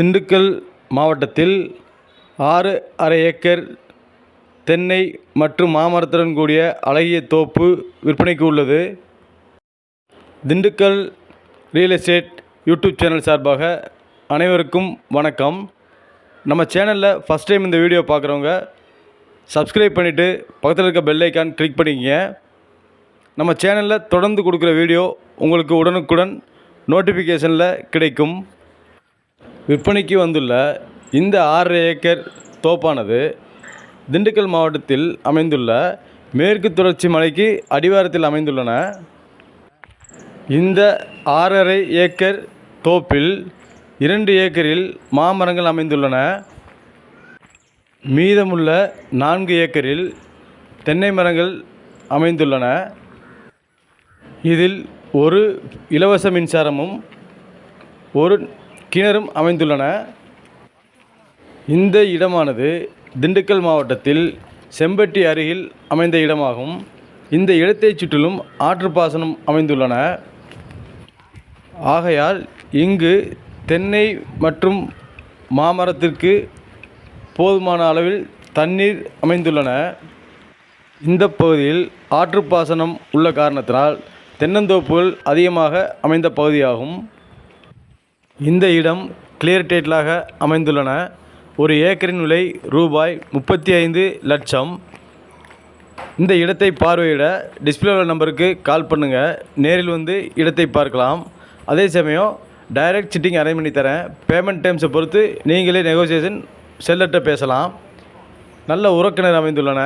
திண்டுக்கல் மாவட்டத்தில் ஆறு அரை ஏக்கர் தென்னை மற்றும் மாமரத்துடன் கூடிய அழகிய தோப்பு விற்பனைக்கு உள்ளது. Dindigul real estate YouTube channel சார்பாக அனைவருக்கும் வணக்கம். நம்ம சேனலில் ஃபஸ்ட் டைம் இந்த வீடியோ பார்க்குறவங்க சப்ஸ்கிரைப் பண்ணிவிட்டு பக்கத்தில் இருக்க பெல் ஐக்கான் கிளிக் பண்ணிக்கங்க. நம்ம சேனலில் தொடர்ந்து கொடுக்குற வீடியோ உங்களுக்கு உடனுக்குடன் நோட்டிஃபிகேஷனில் கிடைக்கும். விற்பனைக்கு வந்துள்ள இந்த ஆறரை ஏக்கர் தோப்பானது திண்டுக்கல் மாவட்டத்தில் அமைந்துள்ள மேற்கு தொடர்ச்சி மலைக்கு அடிவாரத்தில் அமைந்துள்ளன. இந்த ஆறரை ஏக்கர் தோப்பில் இரண்டு ஏக்கரில் மாமரங்கள் அமைந்துள்ளன. மீதமுள்ள நான்கு ஏக்கரில் தென்னை மரங்கள் அமைந்துள்ளன. இதில் ஒரு இலவச மின்சாரமும் ஒரு கிணறும் அமைந்துள்ளன. இந்த இடமானது திண்டுக்கல் மாவட்டத்தில் செம்பட்டி அருகில் அமைந்த இடமாகும். இந்த இடத்தைச் சுற்றிலும் ஆற்றுப்பாசனம் அமைந்துள்ளன. ஆகையால் இங்கு தென்னை மற்றும் மாமரத்திற்கு போதுமான அளவில் தண்ணீர் அமைந்துள்ளன. இந்த பகுதியில் ஆற்றுப்பாசனம் உள்ள காரணத்தினால் தென்னந்தோப்புகள் அதிகமாக அமைந்த பகுதியாகும். இந்த இடம் கிளியர் டேட்டிலாக அமைந்துள்ளன. ஒரு ஏக்கரின் விலை ரூபாய் முப்பத்தி ஐந்து லட்சம். இந்த இடத்தை பார்வையிட டிஸ்பிளே உள்ள நம்பருக்கு கால் பண்ணுங்கள் நேரில் வந்து இடத்தை பார்க்கலாம். அதே சமயம் டைரக்ட் சிட்டிங் அரேஞ்ச் பண்ணி தரேன். பேமெண்ட் டைம்ஸை பொறுத்து நீங்களே நெகோசியேஷன் செல்லர்கிட்ட பேசலாம். நல்ல உறக்கினர் அமைந்துள்ளன.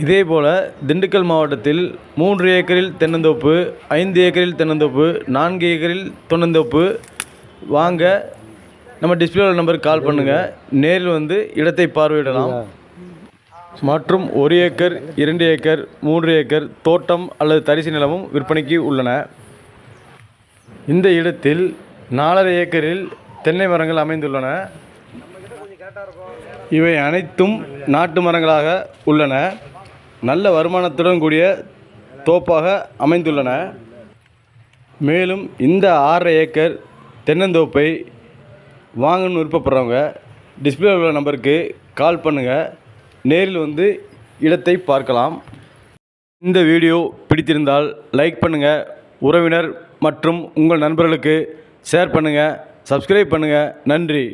இதேபோல் திண்டுக்கல் மாவட்டத்தில் மூன்று ஏக்கரில் தென்னந்தோப்பு ஐந்து ஏக்கரில் தென்னந்தோப்பு நான்கு ஏக்கரில் தென்னந்தோப்பு. வாங்க நம்ம டிஸ்பிளே நம்பருக்கு கால் பண்ணுங்கள் நேரில் வந்து இடத்தை பார்வையிடலாம். மற்றும் ஒரு ஏக்கர் இரண்டு ஏக்கர் மூன்று ஏக்கர் தோட்டம் அல்லது தரிசு நிலமும் விற்பனைக்கு உள்ளன. இந்த இடத்தில் நாலரை ஏக்கரில் தென்னை மரங்கள் அமைந்துள்ளன. இவை அனைத்தும் நாட்டு மரங்களாக உள்ளன. நல்ல வருமானத்துடன் கூடிய தோப்பாக அமைந்துள்ளன. மேலும் இந்த ஆறரை ஏக்கர் தென்னந்தோப்பை வாங்கணும்னு விருப்பப்படுறவங்க டிஸ்பிளே உள்ள நம்பருக்கு கால் பண்ணுங்கள் நேரில் வந்து இடத்தை பார்க்கலாம். இந்த வீடியோ பிடித்திருந்தால் லைக் பண்ணுங்கள் உறவினர் மற்றும் உங்கள் நண்பர்களுக்கு ஷேர் பண்ணுங்கள் சப்ஸ்கிரைப் பண்ணுங்கள் நன்றி.